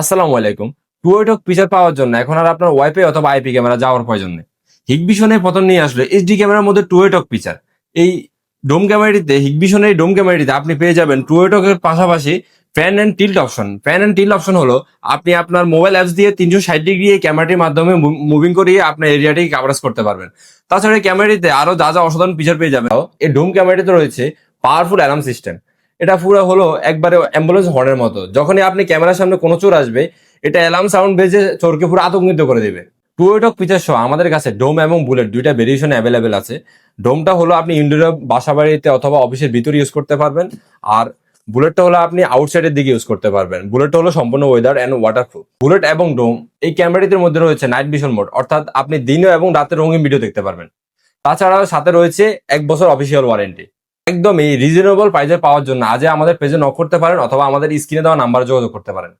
আসসালামু আলাইকুম। টুয়েটক ফিচার পাওয়ার জন্য এখন আর আপনার ওয়াইফাই অথবা আইপি ক্যামেরা যাওয়ার প্রয়োজন নেই। হিগবিশনের প্রথম নিয়ে আসলে এইচডি ক্যামেরার মধ্যে টুয়েটক ফিচার এই ডোম ক্যামেরাটিতে হিগবিশনের ডোম ক্যামেরাটিতে আপনি পেয়ে যাবেন টুয়েটকের পাশাপাশি fan and tilt option fan and tilt option হলো আপনি আপনার মোবাইল অ্যাপস দিয়ে তিনশো ষাট ডিগ্রি এই ক্যামেরাটির মাধ্যমে মুভিং করিয়ে আপনার এরিয়াটিকে কাভারেজ করতে পারবেন। তাছাড়া ক্যামেরাটিতে আরও যা যা অসাধারণ ফিচার পেয়ে যাবেন, এই ডোম ক্যামেরাটিতে রয়েছে পাওয়ারফুল অ্যালার্ম সিস্টেম এটা পুরো হলো একবারে অ্যাম্বুলেন্স হর্নের মতো। যখনই আপনি ক্যামেরার সামনে কোনো চোর আসবে, এটা অ্যালার্ম সাউন্ড বেজে চোরকে পুরো আতঙ্কিত করে দেবে। টুয়েটক পিচার সহ আমাদের কাছে ডোম এবং বুলেট দুইটা ভেরিয়েশন অ্যাভেলেবেল আছে। ডোমটা হলো আপনি ইনডোর বাসা বাড়িতে অথবা অফিসের ভিতরে ইউজ করতে পারবেন, আর বুলেটটা হলো আপনি আউটসাইডের দিকে ইউজ করতে পারবেন। বুলেটটা হলো সম্পূর্ণ ওয়েদার অ্যান্ড ওয়াটারপ্রুফ বুলেট এবং ডোম এই ক্যামেরাটির মধ্যে রয়েছে নাইট ভিশন মোড অর্থাৎ আপনি দিনও এবং রাতে রঙিন ভিডিও দেখতে পারবেন। তাছাড়াও সাথে রয়েছে এক বছর অফিসিয়াল ওয়ারেন্টি একদমই রিজনেবল প্রাইজে পাওয়ার জন্য। আজই আমাদের পেজে নক করতে পারেন অথবা আমাদের স্ক্রিনে দেওয়া নাম্বার যোগাযোগ করতে পারেন।